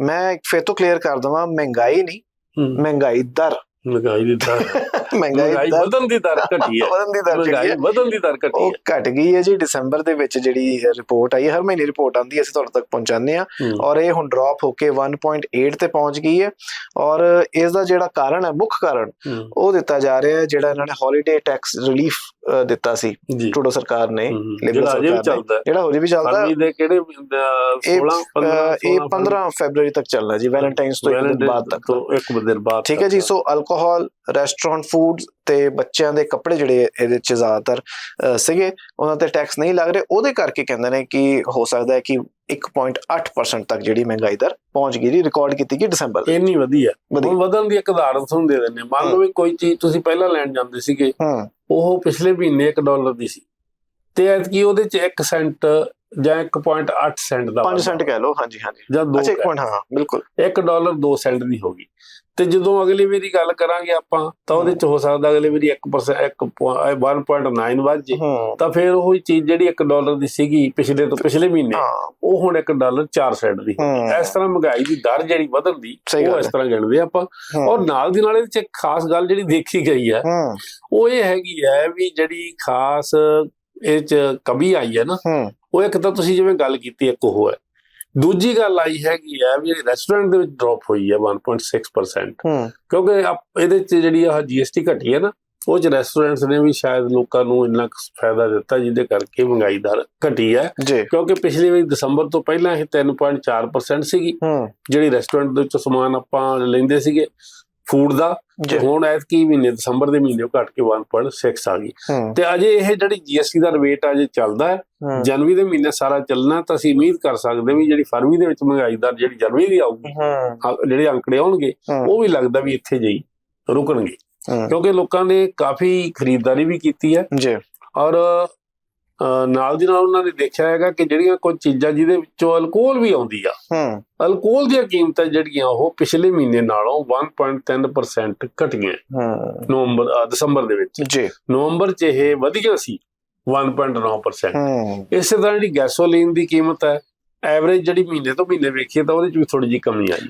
ਮੈਂ ਫਿਰ ਤੋਂ ਕਲੀਅਰ ਕਰ ਦਵਾਂ ਮਹਿੰਗਾਈ ਨਹੀਂ ਮਹਿੰਗਾਈ ਦਰ। ਮਹਿੰਗਾਈ ਦੀ ਦਰ। ਮਹਿੰਗਾਈ ਵਧਣ ਦੀ ਦਰ ਘਟੀ ਹੈ। ਵਧਣ ਦੀ ਦਰ ਜਿਹੜੀ ਹੈ। ਵਧਣ ਦੀ ਦਰ ਘਟੀ ਉਹ ਹੈ। ਘਟ ਗਈ ਹੈ ਜੀ ਦਸੰਬਰ ਦੇ ਵਿੱਚ ਜਿਹੜੀ ਰਿਪੋਰਟ ਆਈ ਹੈ। ਹਰ ਮਹੀਨੇ ਰਿਪੋਰਟ ਆਉਂਦੀ ਹੈ ਅਸੀਂ ਤੁਹਾਡੇ ਤੱਕ ਪਹੁੰਚਾਉਂਦੇ ਆ। ਔਰ ਇਹ ਹੁਣ ਡ੍ਰੌਪ ਹੋ ਕੇ 1.8 ਤੇ ਪਹੁੰਚ ਗਈ ਹੈ। ਔਰ ਇਸ ਦਾ ਜਿਹੜਾ ਕਾਰਨ ਹੈ ਮੁੱਖ ਕਾਰਨ। ਉਹ ਦਿੱਤਾ ਜਾ ਰਿਹਾ ਹੈ ਜਿਹੜਾ ਇਹਨਾਂ ਨੇ ਹੌਲੀਡੇ ਟੈਕਸ ਰਿਲੀਫ ਦਿੱਤਾ ਸੀ। ਜੀ। ਟਰੂਡੋ ਸਰਕਾਰ ਨੇ ਵੀ ਸਰਕਾਰ ਨੇ। ਹੈ। ਜਿਹੜਾ ਹੋ ਵੀ ਚੱਲਦਾ ਫਰਵਰੀ ਦੇ ਕਿਹੜੇ ਅਹ, ਇਹ 16 ਅਹ, 15 ਇਹ 15 ਫੈਬਰੂਰੀ ਤੱਕ ਚੱਲਣਾ ਜੀ ਵੈਲੈਂਟਾਈਨਸ ਤੋਂ ਇੱਕ ਦਿਨ ਬਾਅਦ ਤੱਕ। ਤੋਂ ਇੱਕ ਦਿਨ ਬਾਅਦ ਠੀਕ ਹੈ ਜੀ। ਸੋ ਅਲਕੋਹਲ ਰੈਸਟੋਰੈਂਟ ਫੂਡ ਤੇ ਬੱਚਿਆਂ ਦੇ ਕੱਪੜੇ ਜਿਹੜੇ ਇਹਦੇ ਚ ਜ਼ਿਆਦਾਤਰ ਸੀਗੇ ਉਹਨਾਂ ਤੇ ਟੈਕਸ ਨਹੀਂ ਲੱਗ ਰਹੇ। ਉਹਦੇ ਕਰਕੇ ਕਹਿੰਦੇ ਨੇ ਕਿ ਹੋ ਸਕਦਾ ਹੈ ਕਿ 1.8% ਤੱਕ ਜਿਹੜੀ ਮਹਿੰਗਾਈ ਦਰ ਪਹੁੰਚ ਗਈ ਜੀ ਰਿਕਾਰਡ ਕੀਤੀ ਗਈ ਦਸੰਬਰ ਦੇ ਇੰਨੀ ਵਧੀਆ। ਹੁਣ ਵਧਣ ਦੀ ਇੱਕ ਉਦਾਹਰਨ ਤੁਹਾਨੂੰ ਦੇ ਦਿੰਦੇ। ਮੰਨ ਲਓ ਵੀ ਕੋਈ ਚੀਜ਼ ਤੁਸੀਂ ਪਹਿਲਾਂ ਲੈਣ ਜਾਂਦੇ ਸੀਗੇ ਉਹ ਪਿਛਲੇ ਮਹੀਨੇ 1 ਡਾਲਰ ਦੀ ਸੀ। ਤੇ ਐਤਕੀ ਉਹਦੇ ਚ 1 ਸੈਂਟ ਜਾਂ 1.8 ਸੈਂਟ ਦਾ 5 ਸੈਂਟ ਕਹਿ ਲਓ ਹਾਂਜੀ ਹਾਂਜੀ। ਜਾਂ 2 ਅੱਛਾ ਇੱਕ ਮਿੰਟ ਹਾਂ ਬਿਲਕੁਲ। 1 ਡਾਲਰ 2 ਸੈਂਟ ਦੀ ਹੋ ਗਈ। ਤੇ ਜਦੋਂ ਅਗਲੀ ਵਾਰੀ ਗੱਲ ਕਰਾਂਗੇ ਆਪਾਂ ਤਾਂ ਉਹਦੇ ਚ ਹੋ ਸਕਦਾ ਅਗਲੀ ਵਾਰੀ 1% 1.9 ਵੱਧ ਜੇ। ਤਾਂ ਫਿਰ ਉਹ ਚੀਜ਼ ਜਿਹੜੀ 1 ਡਾਲਰ ਦੀ ਸੀਗੀ ਪਿਛਲੇ ਤੋਂ ਪਿਛਲੇ ਮਹੀਨੇ ਉਹ ਹੁਣ 1 ਡਾਲਰ 4 ਸੈਂਟ ਦੀ। ਇਸ ਤਰ੍ਹਾਂ ਮਹਿੰਗਾਈ ਦੀ ਦਰ ਜਿਹੜੀ ਵਧਣ ਦੀ ਉਹ ਇਸ। ਤਰ੍ਹਾਂ ਗਿਣਦੇ ਆਪਾਂ। ਔਰ ਨਾਲ ਦੀ ਨਾਲ ਇਹਦੇ ਚ ਇੱਕ ਖਾਸ ਗੱਲ ਜਿਹੜੀ ਦੇਖੀ ਗਈ ਹੈ ਉਹ ਇਹ ਹੈਗੀ ਹੈ ਵੀ ਜਿਹੜੀ ਖਾਸ ਇਹ ਚ ਕਮੀ ਆਈ ਹੈ ਨਾ ਉਹ ਇੱਕ ਤਾਂ ਤੁਸੀਂ ਜਿਵੇਂ ਗੱਲ ਕੀਤੀ ਇੱਕ ਉਹ ਹੈ। ਦੂਜੀ ਗੱਲ ਆਈ ਹੈਗੀ ਹੈ ਵੀ ਰੈਸਟੋਰੈਂਟ ਦੇ ਵਿੱਚ ਡ੍ਰੌਪ ਹੋਈ ਹੈ 1.6% ਹੂੰ। ਕਿਉਂਕਿ ਇਹਦੇ ਚ ਜਿਹੜੀ ਆਹ ਜੀਐਸਟੀ ਘਟੀ ਹੈ ਨਾ ਉਹ ਚ ਰੈਸਟੋਰੈਂਟਸ ਨੇ ਵੀ ਸ਼ਾਇਦ ਲੋਕਾਂ ਨੂੰ ਇੰਨਾ ਫਾਇਦਾ ਦਿੱਤਾ ਜਿਹਦੇ ਕਰਕੇ ਮਹਿੰਗਾਈ ਦਰ ਘਟੀ ਹੈ। ਕਿਉਂਕਿ ਪਿਛਲੀ ਵਾਰੀ ਦਸੰਬਰ ਤੋਂ ਪਹਿਲਾਂ ਇਹ 3.4% ਸੀਗੀ। ਜਿਹੜੀ ਰੈਸਟੋਰੈਂਟ ਦੇ ਵਿੱਚੋਂ ਸਮਾਨ ਆਪਾਂ ਲੈਂਦੇ ਸੀਗੇ ਫੂਡ ਦਾ। ਤੇ ਹੁਣ ਐਤਕੀ ਮਹੀਨੇ ਦਸੰਬਰ ਦੇ ਮਹੀਨੇ ਉਹ ਘਟ ਕੇ 1.6 ਆ ਗਈ। ਤੇ ਅਜੇ ਇਹ ਜਿਹੜੀ ਜੀਐਸਟੀ ਦਾ ਰੇਟ ਅਜੇ ਚੱਲਦਾ ਹੈ। ਜਨਵਰੀ ਦੇ ਮਹੀਨੇ ਸਾਰਾ ਚੱਲਣਾ ਤਾਂ ਅਸੀਂ ਉਮੀਦ ਕਰ ਸਕਦੇ ਵੀ ਜਿਹੜੀ ਫਰਵਰੀ ਦੇ ਵਿੱਚ ਮਹਿੰਗਾਈ ਦਰ ਜਿਹੜੀ ਜਨਵਰੀ ਦੀ ਆਊਗੀ ਜਿਹੜੇ ਅੰਕੜੇ ਆਉਣਗੇ ਉਹ ਵੀ ਲੱਗਦਾ ਵੀ ਇੱਥੇ ਜਿਹੀ ਰੁਕਣਗੇ। ਕਿਉਂਕਿ ਲੋਕਾਂ ਨੇ ਕਾਫੀ ਖਰੀਦਦਾਰੀ ਵੀ ਕੀਤੀ ਹੈ। ਜੀ। ਔਰ ਨਾਲ ਦੀ ਨਾਲ ਉਹਨਾਂ ਨੇ ਦੇਖਿਆ ਹੈਗਾ ਕਿ ਜਿਹੜੀਆਂ ਕੁਝ ਚੀਜ਼ਾਂ ਜਿਹਦੇ ਵਿੱਚੋਂ ਅਲਕੋਹਲ ਵੀ ਆਉਂਦੀ ਆ। ਹੂੰ। ਅਲਕੋਹਲ ਦੀਆਂ ਕੀਮਤਾਂ ਜਿਹੜੀਆਂ ਉਹ ਪਿਛਲੇ ਮਹੀਨੇ ਨਾਲੋਂ 1.3% ਘਟੀਆਂ। ਹੂੰ। ਨਵੰਬਰ ਦਸੰਬਰ ਦੇ ਵਿੱਚ। ਜੀ। ਨਵੰਬਰ 'ਚ ਇਹ ਵਧੀਆ ਸੀ 1.9% ਹੂੰ। ਇਸੇ ਤਰ੍ਹਾਂ ਜਿਹੜੀ ਗੈਸੋਲੀਨ ਦੀ ਕੀਮਤ ਹੈ ਐਵਰੇਜ ਜਿਹੜੀ ਮਹੀਨੇ ਤੋਂ ਮਹੀਨੇ ਵੇਖੀਏ ਤਾਂ ਉਹਦੇ 'ਚ ਵੀ ਥੋੜੀ ਜਿਹੀ ਕਮੀ ਆਈ।